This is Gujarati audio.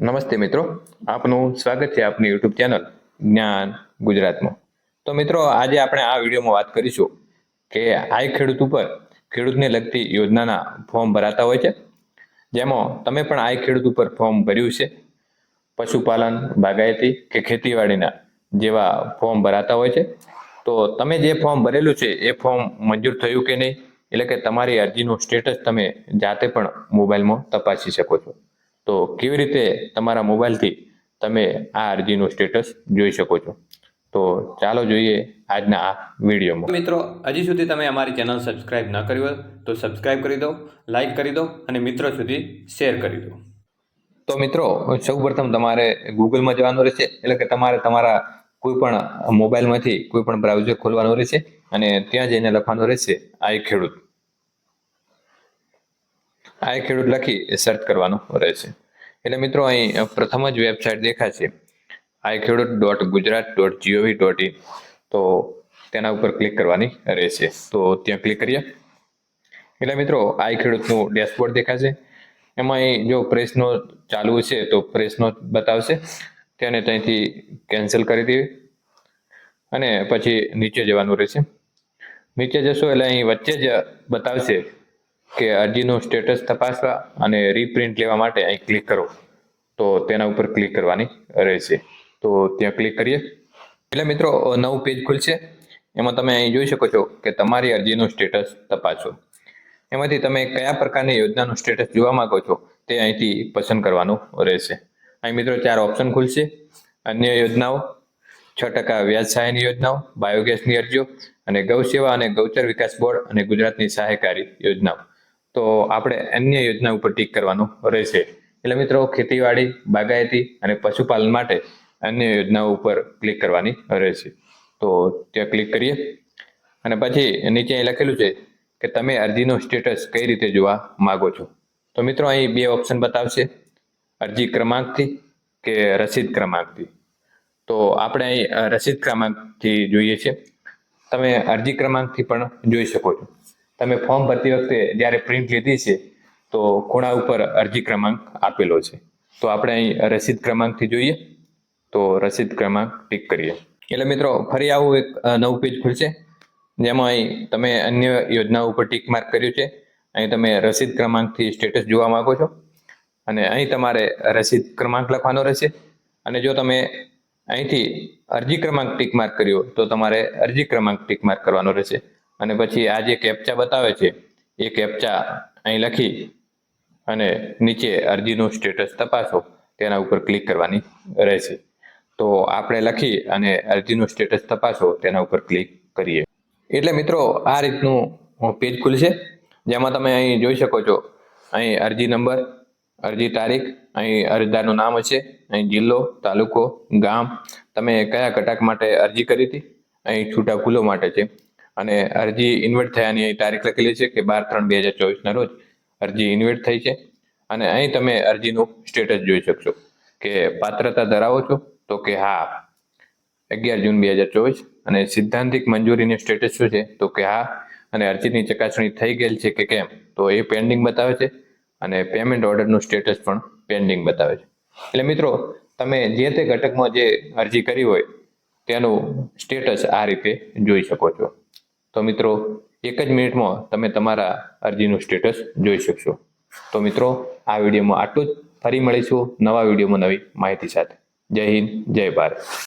નમસ્તે મિત્રો, આપનું સ્વાગત છે આપની યુટ્યુબ ચેનલ જ્ઞાન ગુજરાતમાં. તો મિત્રો, આજે આપણે આ વિડીયોમાં વાત કરીશું કે આઈ ખેડૂત ઉપર ખેડૂતને લગતી યોજનાના ફોર્મ ભરાતા હોય છે. જેમાં તમે પણ આઈ ખેડૂત ઉપર ફોર્મ ભર્યું છે. પશુપાલન, બાગાયતી કે ખેતીવાડીના જેવા ફોર્મ ભરાતા હોય છે. તો તમે જે ફોર્મ ભરેલું છે, એ ફોર્મ મંજૂર થયું કે નહીં? એટલે કે તમારી અરજીનું સ્ટેટસ તમે જાતે પણ મોબાઈલમાં તપાસી શકો છો. તો કેવી રીતે તમારા મોબાઈલથી તમે આ અરજીનું સ્ટેટસ જોઈ શકો છો? તો ચાલો જોઈએ આજના આ વિડીયોમાં. મિત્રો હજી સુધી તમે અમારી ચેનલ સબસ્ક્રાઇબ ન કરી હોય તો સબસ્ક્રાઇબ કરી દો લાઈક કરી દો અને મિત્રો સુધી શેર કરી દો. તો મિત્રો સૌપ્રથમ તમારે ગૂગલમાં જવાનું રહેશે એટલે કે તમારે તમારા કોઈ પણ મોબાઈલમાંથી કોઈ પણ બ્રાઉઝર ખોલવાનું રહેશે અને ત્યાં જઈને લખવાનું રહેશે આઈ ખેડૂત. આઈ ખેડૂત લખી સર્ચ કરવાનું રહેશે. એટલે મિત્રો, અહીં પ્રથમ જ વેબસાઇટ દેખાશે. I Khedut dot Gujarat dot gov dot in તો તેના ઉપર ક્લિક કરવાની રહેશે. તો ત્યાં ક્લિક કરીએ. એટલે મિત્રો આઈ ખેડૂતનું ડેશબોર્ડ દેખાશે. એમાં અહીં જો પ્રેસનો ચાલુ છે, તો પ્રેસનો બતાવશે. તેને ત્યાંથી કેન્સલ કરી દેવી. અને પછી નીચે જવાનું રહેશે. નીચે જશો એટલે અહીં વચ્ચે જ બતાવશે કે અરજીનું સ્ટેટસ તપાસવા અને રીપ્રિન્ટ લેવા માટે અહીં ક્લિક કરો. તો તેના ઉપર ક્લિક કરવાની રહેશે. તો ત્યાં ક્લિક કરીએ. એટલે મિત્રો નવું પેજ ખુલશે. એમાં તમે અહીં જોઈ શકો છો કે તમારી અરજીનું સ્ટેટસ તપાસો. એમાંથી તમે કયા પ્રકારની યોજનાનું સ્ટેટસ જોવા માંગો છો તે અહીંથી પસંદ કરવાનું રહેશે. અહીં મિત્રો ચાર ઓપ્શન ખુલશે. અન્ય યોજનાઓ, છ ટકા વ્યાજ સહાયની યોજનાઓ બાયોગેસની અરજીઓ અને ગૌ સેવા અને ગૌચર વિકાસ બોર્ડ અને ગુજરાતની સહાયકારી યોજનાઓ. તો આપણે અન્ય યોજના ઉપર ટીક કરવાનું રહેશે. એટલે મિત્રો, ખેતીવાડી, બાગાયતી અને પશુપાલન માટે અન્ય યોજનાઓ ઉપર ક્લિક કરવાની રહેશે. તો ત્યાં ક્લિક કરીએ. અને પછી નીચે અહીં લખેલું છે કે તમે અરજીનું સ્ટેટસ કઈ રીતે જોવા માગો છો. તો મિત્રો, અહીં બે ઓપ્શન બતાવશે. અરજી ક્રમાંકથી કે રસીદ ક્રમાંકથી. તો આપણે અહીં રસીદ ક્રમાંકથી જોઈએ છે તમે અરજી ક્રમાંકથી પણ જોઈ શકો છો. તમે ફોર્મ ભરતી વખતે જ્યારે પ્રિન્ટ લીધી છે, તો ખૂણા ઉપર અરજી ક્રમાંક આપેલો છે. તો આપણે અહીં રસીદ ક્રમાંકથી જોઈએ. તો રસીદ ક્રમાંક ટીક કરીએ. એટલે મિત્રો, ફરી આવું એક નવું પેજ ખુલશે. જેમાં અહીં તમે અન્ય યોજનાઓ ઉપર ટીક માર્ક કર્યું છે. અહીં તમે રસીદ ક્રમાંકથી સ્ટેટસ જોવા માંગો છો. અને અહીં તમારે રસીદ ક્રમાંક લખવાનો રહેશે. અને જો તમે અહીંથી અરજી ક્રમાંક ટીક માર્ક કર્યો, તો તમારે અરજી ક્રમાંક ટીક માર્ક કરવાનો રહેશે. અને પછી આ જે કેપ્ચા બતાવે છે, એ કેપ્ચા અહીં લખી અને નીચે અરજીનું સ્ટેટસ તપાસો, તેના ઉપર ક્લિક કરવાની રહેશે. તો આપણે લખી અને અરજીનું સ્ટેટસ તપાસો, તેના ઉપર ક્લિક કરીએ. એટલે મિત્રો, આ રીતનું પેજ ખુલશે, જેમાં તમે અહીં જોઈ શકો છો, અહીં અરજી નંબર, અરજી તારીખ, અહીં અરજદારનું નામ હશે, અહીં જિલ્લો, તાલુકો, ગામ, તમે કયા ઘટક માટે અરજી કરી હતી, અહીં છૂટા ફૂલો માટે છે. અને અરજી ઇન્વેટ થયાની અહીં તારીખ લખેલી છે કે બાર ત્રણ બે હજાર ચોવીસના રોજ અરજી ઇન્વેટ થઈ છે. અને અહીં તમે અરજીનું સ્ટેટસ જોઈ શકશો કે પાત્રતા ધરાવો છો તો કે હા, અગિયાર જૂન બે હજાર ચોવીસ. અને સિદ્ધાંતિક મંજૂરીનું સ્ટેટસ શું છે તો કે હા, અને અરજીની ચકાસણી થઈ ગયેલ છે કે કેમ તો એ પેન્ડિંગ બતાવે છે. અને પેમેન્ટ ઓર્ડરનું સ્ટેટસ પણ પેન્ડિંગ બતાવે છે. એટલે મિત્રો, તમે જે તે ઘટકમાં જે અરજી કરી હોય તેનું સ્ટેટસ આ રીતે જોઈ શકો છો. તો મિત્રો, એક જ મિનિટમાં તમે તમારા અરજીનું સ્ટેટસ જોઈ શકશો. તો મિત્રો, આ વિડીયોમાં આટલું જ. ફરી મળીશું નવા વિડીયોમાં નવી માહિતી સાથે. જય હિન્દ, જય ભારત.